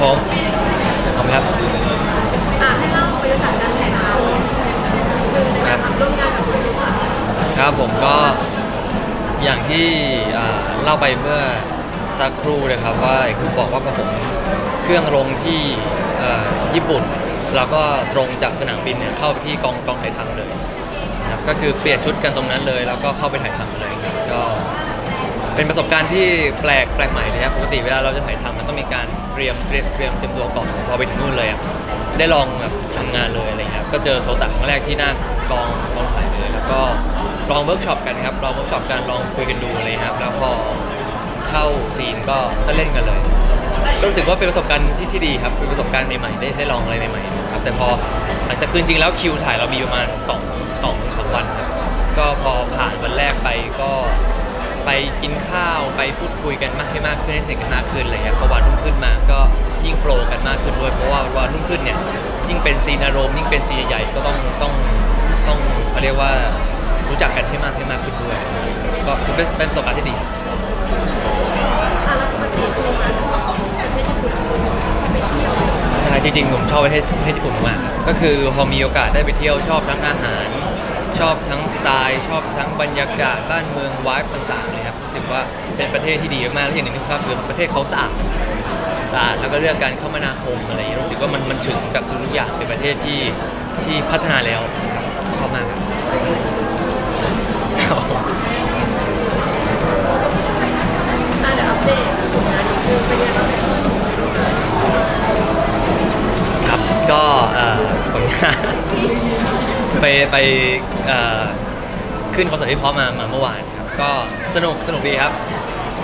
ครับผม ขอบคุณครับ อะให้เล่าบรรยากาศการถ่ายทำคือในการทำร่วมงานกับคุณจุ๊บค่ะครับผมก็อย่างที่อ่าเล่าไปเมื่อสักครู่นะครับว่าคุณบอกว่าพอผมเครื่องลงที่เอ่อญี่ปุ่น แล้วก็ตรงจากสนามบินเนี่ยเข้าไปที่กองกองถ่ายทำเลยนะครับก็คือเปลี่ยนชุดกันตรงนั้นเลย แล้วก็เข้าไปถ่ายทำเลยครับก็ เป็นประสบการณ์ที่แปลกแปลกใหม่เลยครับปกติเวลาเราจะถ่ายทำมันต้องมีการเตรียมเตรียมเตรียมเตรียมตัวก่อนพอไปถึงนู่นเลยอะได้ลองแบบทำงานเลยอะไรเงี้ยครับก็เจอโซตะครั้งแรกที่หน้ากองกองถ่ายเลย แล้วก็ลองเวิร์กช็อปกันครับลองเวิร์กช็อปกันลองคุยกันดูเลยครับแล้วพอเข้าซีนก็ก็เล่นกันเลย ก็รู้สึกว่าเป็นประสบการณ์ที่ที่ดีครับเป็นประสบการณ์ใหม่ๆได้ได้ลองอะไรใหม่ๆครับแต่พอหลังจากคือจริงแล้วคิวถ่ายเรามีประมาณ2 2สามวันครับก็พอผ่านวันแรกไปก็ ไปกินข้าวไปพูดคุยกันมากให้มากขึ้นให้สนิทกันมากขึ้นอะไรเลยครับพอวันรุ่งขึ้นมาก็ยิ่งโฟล์กันมากขึ้นด้วยเพราะว่าวันรุ่งขึ้นเนี่ยยิ่งเป็นซีนอารมณ์ยิ่งเป็นซีนใหญ่ๆก็ต้องต้องต้องเขาเรียกว่ารู้จักกันให้มากให้มากขึ้นด้วย ก็ถือเป็นเป็นประสบการณ์ที่ดีอะแล้วปกติคุณมาชอบประเทศญี่ปุ่นใช่จริงๆผมชอบประเทศประเทศญี่ปุ่นมากก็คือพอมีโอกาสได้ไปเที่ยวชอบทั้งอาหาร ชอบทั้งสไตล์ ชอบทั้งบรรยากาศบ้านเมืองวายต่างๆเลยครับรู้สึกว่าเป็นประเทศที่ดีมากๆแล้วอย่างหนึ่งที่ก็คือประเทศเขาสะอาดสะอาดแล้วก็เรื่องการคมนาคมอะไรอย่างเงี้ยรู้สึกว่ามันมันถึงกับทุกๆอย่างเป็นประเทศที่ที่พัฒนาแล้วครับชอบมากครับครับผมอะเดี๋ยวอัปเดตผลงานนิดนึงเป็นยังไงบ้างครับก็เอ่อผลงาน ไปไปเอ่อขึ้นคอนเสิร์ตที่พร้อมามาเมื่อวานครับก็สนุกสนุกดีครับ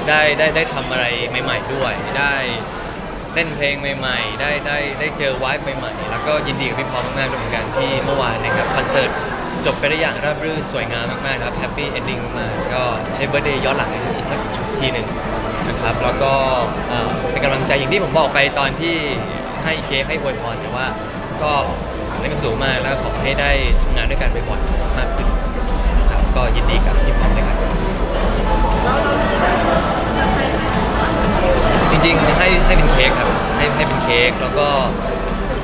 ได้ได้ได้ทำอะไรใหม่ ๆ ด้วยได้เล่นเพลงใหม่ ๆ ได้ได้ได้เจอวายใหม่ๆแล้วก็ยินดีกับพี่พร้อมมากๆด้วยเหมือนกันที่เมื่อวานนะครับคอนเสิร์ตจบไปได้อย่างราบรื่นสวยงามมากๆครับแฮปปี้เอนดิ้งมากๆก็ให้เบ r ร์เดย์ย้อนหลังอีกสักทีหนึ่งนะครับแล้วก็เอ่อเป็นกำลังใจอย่างที่ผมบอกไปตอนที่ให้เค้กให้อวยพรแต่ว่าก็ ให้มันสูงมากแล้วขอให้ได้ทำงานด้วยกันบ่อยๆมากขึ้นครับก็ยินดีกับพี่พร้อมเลยครับจริงๆให้ให้เป็นเค้กครับให้ให้เป็นเค้กแล้วก็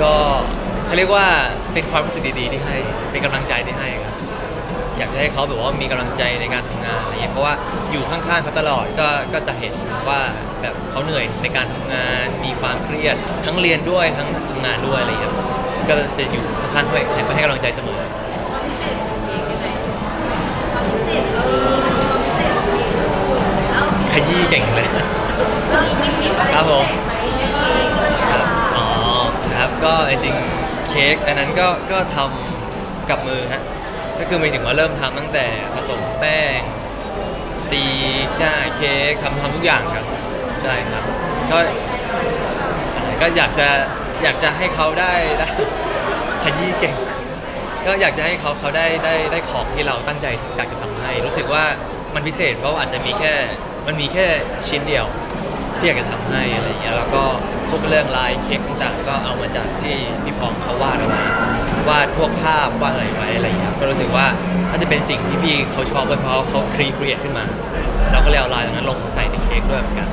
ก็เขาเรียกว่าเป็นความรู้สึกดีๆที่ให้เป็นกำลังใจที่ให้ครับ อยากจะให้เขาแบบว่ามีกำลังใจในการทำงานอะไรเงี้ยเพราะว่าอยู่ข้างๆเขาตลอดก็ก็จะเห็นว่าแบบเขาเหนื่อยในการทำงาน มีความเครียดทั้งเรียนด้วยทั้งทำงานด้วยอะไรเงี้ย ก็จะอยู่ข้างๆเขาให้ให้กำลังใจเสมอ ขยี้เก่งเลย ครับผม ครับอ๋อครับก็จริงๆเค้กอันนั้นก็ก็ทำกับมือฮะก็คือหมายถึงว่าเริ่มทำตั้งแต่ผสมแป้ง ตีหน้าเค้กทำทำทุกอย่างครับได้ครับ ก็ก็อยากจะอยากจะให้เขาได้ได้ ขยี้เก่ง ก็อยากจะให้เขาเขาได้ได้ได้ของที่เราตั้งใจอยากจะทำให้ รู้สึกว่ามันพิเศษเพราะว่าอาจจะมีแค่มันมีแค่ชิ้นเดียวที่อยากจะทำให้อะไรอย่างเงี้ยแล้วก็พวกเรื่องลายเค้กต่างๆ ก็เอามาจากที่พี่พองเขาวาดเอาไว้วาดพวกภาพวาดอะไรไว้อะไรอย่างเงี้ยก็รู้สึกว่าน่าจะเป็นสิ่งที่พี่เขาชอบด้วยเพราะเขาครีเอทขึ้นมา เราก็เลยเอาลายตรงนั้นลงใส่ในเค้กด้วยเหมือนกัน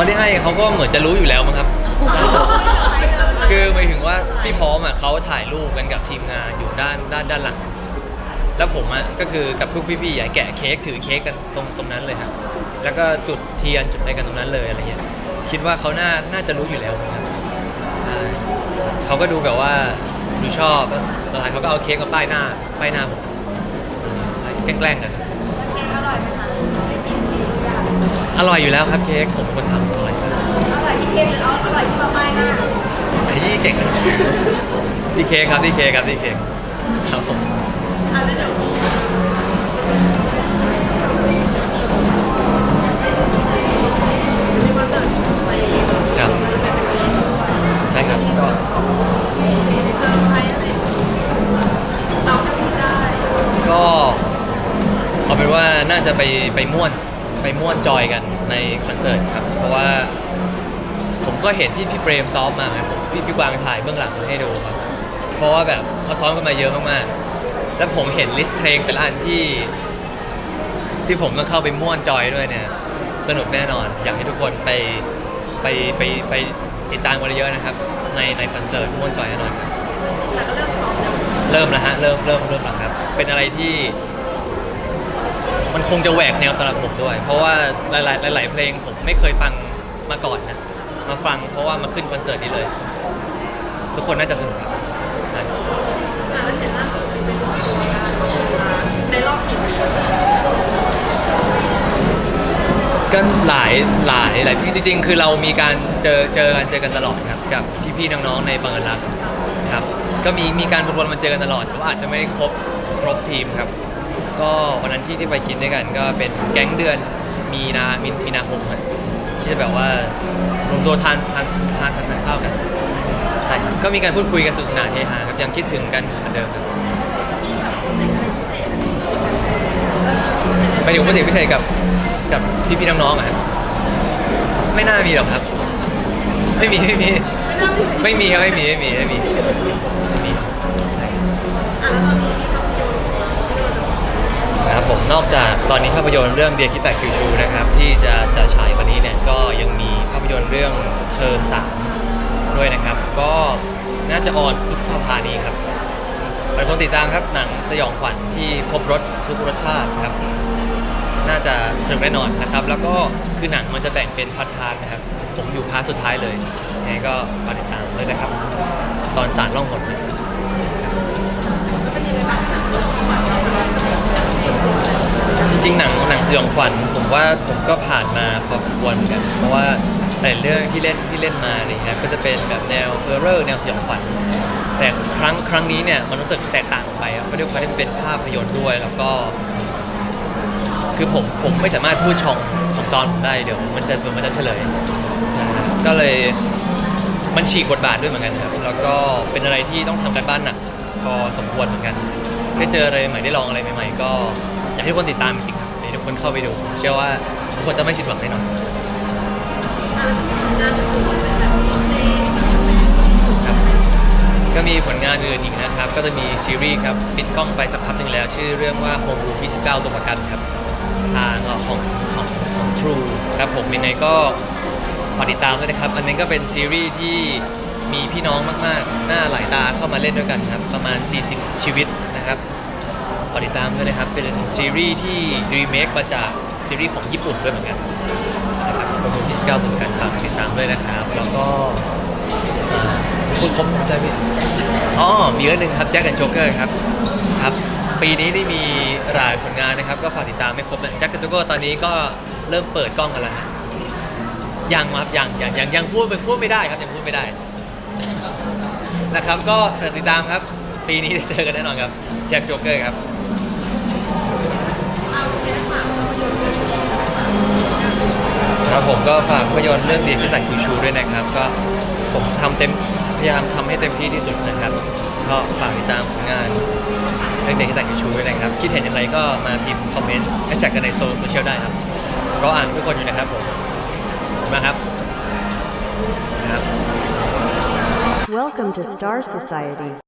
อนที่ให้เขาก็เหมือนจะรู้อยู่แล้วมั้งครับ คือหมายถึงว่าพี่พร้อมอะเขาถ่ายรูปกันกับทีมงานอยู่ด้านด้านด้านหลัง แล้วผมอะก็คือกับพวกพี่ๆใหญ่แกะเค้กถือเค้กกันตรงตรงนั้นเลยครับ แล้วก็จุดเทียนจุดอะไรกันตรงนั้นเลยอะไรเงี้ย คิดว่าเขาน่าน่าจะรู้อยู่แล้วนะครับใช่เขาก็ดูแบบว่าดูชอบแล้วตอนท้ายเขาก็เอาเค้กมาป้ายหน้าป้ายหน้าผมใช่แกล้งๆกัน อร่อยอยู่แล้วครับเค้กผมเป็นคนทำอร่อยมากอร่อยที่เค้กหรืออร่อยที่มาป้ายหน้าขยี้เก่งที่เค้กครับที่เค้กครับที่เค้กครับผมอะแล้วเดี๋ยวคอนเสิร์ตไปครับใช่ครับก็เซอร์ไพรส์อะไรเราจะพูดได้ก็เอาเป็นว่าน่าจะไปไปม่วน ม่วนจอยกันในคอนเสิร์ตครับ เพราะว่าผมก็เห็นพี่พี่เปรมซ้อมมาครับผมพี่พี่กวางถ่ายเบื้องหลังให้ดูครับ เพราะว่าแบบเขาซ้อมกันมาเยอะมากๆ แล้วผมเห็นลิสต์เพลงแต่ละอันที่ที่ผมต้องเข้าไปม่วนจอยด้วยเนี่ย สนุกแน่นอน อยากให้ทุกคนไปไปไปไปติดตามกันเยอะๆนะครับ ในในคอนเสิร์ตม่วนจอยแน่นอนครับ แต่ก็เริ่มซ้อมแล้ว เริ่มแล้วฮะเริ่มเริ่มเริ่มแล้วครับ เป็นอะไรที่ มันคงจะแหวกแนวสำหรับผมด้วย เพราะว่าหลายๆหลาย ๆ เพลงผมไม่เคยฟังมาก่อนนะ มาฟังเพราะว่ามาขึ้นคอนเสิร์ตนี้เลย ทุกคนน่าจะสนุกครับนะอะแล้วเห็นล่าสุดเป็นในรอบกี่ปีก็หลายหลายหลายพี่จริง ๆ คือเรามีการเจอเจอกันเจอกันตลอดครับกับพี่ๆน้องๆในบังเอิญรักครับ ก็มีมีการวนๆมาเจอกันตลอดแต่ว่าอาจจะไม่ครบครบทีมครับ ก็วันนั้นที่ที่ไปกินด้วยกันก็เป็นแก๊งเดือนมีนามีมีนาคมครับที่จะแบบว่ารวมตัวทานทานทานทานข้าวกันใช่ครับก็มีการพูดคุยกันสนุกสนานเฮฮาครับยังคิดถึงกันเหมือนเดิมครับไปถึงโปรเจกต์พิเศษกับกับพี่ๆน้องๆอะครับไม่น่ามีหรอกครับ ไม่มีไม่มีไม่น่ามีไม่มีครับไม่มีไม่มีไม่มี นะครับผมนอกจากตอนนี้ภาพยนตร์เรื่องเดียคิดแตกคิวชูนะครับที่จะจะฉายวันนี้เนี่ยก็ยังมีภาพยนตร์เรื่องเทอมสามด้วยนะครับ ก็น่าจะออนพฤษภานี้ครับเป็นคนติดตามครับหนังสยองขวัญที่ครบรถทุกรสชาติครับ น่าจะสนุกแน่นอนนะครับ แล้วก็คือหนังมันจะแบ่งเป็นพาร์ทพาร์ทนะครับ ผมอยู่พาร์ทสุดท้ายเลยยังไงก็ฝากติดตามเลยนะครับ ตอนสารล่องหนนะเป็นยังไงบ้างคะ จริงๆหนังหนังสยองขวัญผมว่าผมก็ผ่านมาพอสมควรเหมือนกันเพราะว่าหลายเรื่องที่เล่นที่เล่นมาอะไรเงี้ยก็จะเป็นแบบแนวเฮอร์เรอร์แนวสยองขวัญแต่ครั้งครั้งนี้เนี่ยมันรู้สึกแตกต่างไปครับเพราะด้วยความที่มันเป็นภาพยนตร์ด้วยแล้วก็ คือผมผมไม่สามารถพูดช่องของตอนผมได้เดี๋ยวมันจะมันจะเฉลย ก็เลยมันฉีกบทบาทด้วยเหมือนกันครับแล้วก็เป็นอะไรที่ต้องทำการบ้านหนักพอสมควรเหมือนกัน ได้เจออะไรใหม่ได้ลองอะไรใหม่ ๆ ก็ อยากให้ทุกคนติดตามจริงๆครับอยากให้ทุกคนเข้าไปดูผมเชื่อว่าทุกคนจะไม่ผิดหวังแน่นอนอะแล้วจะมีผลงานอื่นๆแบบเพลงครับก็มีผลงานอื่นอีกนะครับ ก็จะมีซีรีส์ครับปิดกล้องไปสักพักหนึ่งแล้ว ชื่อเรื่องว่า Home Room 29ตัวประกันครับทางเอ่อของของของ True ครับผมยังไงก็ฝากติดตามด้วยนะครับ อันนี้ก็เป็นซีรีส์ที่มีพี่น้องมากๆ หน้าหลายตาเข้ามาเล่นด้วยกันครับ ประมาณ 40 ชีวิตนะครับ ฝากติดตามด้วยนะครับ เป็นซีรีส์ที่รีเมคมาจากซีรีส์ของญี่ปุ่นด้วยเหมือนกันนะครับ Home Room 29ตัวประกันฝากติดตามด้วยนะครับ แล้วก็อ่าพูดครบใช่ไหมอ๋อมีเรื่องหนึ่งครับแจ็คแอนด์โจ๊กเกอร์ครับครับ ปีนี้ได้มีหลายผลงานนะครับ ก็ฝากติดตามไม่ครบนะแจ็คแอนด์โจ๊กเกอร์ตอนนี้ก็เริ่มเปิดกล้องกันแล้วฮะยังครับยังยังยังยังพูดเป็นพูดไม่ได้ครับยังพูดไม่ได้ นะครับก็ฝากติดตามครับ ปีนี้ได้เจอกันแน่นอนครับแจ็คโจ๊กเกอร์ครับ ครับผมก็ฝากภาพยนตร์เรื่องดีขึ้นแต่คิวชูด้วยนะครับ ก็ผมทำเต็มพยายามทำให้เต็มที่ที่สุดนะครับก็ฝากติดตามผลงานเรื่องเด็กที่แต่คิวชูด้วยนะครับ คิดเห็นอย่างไรก็มาพิมพ์คอมเมนต์แฮชแท็กกันในโซเชียลได้ครับรออ่านทุกคนอยู่นะครับผมมาครับครับ Welcome to Star Society.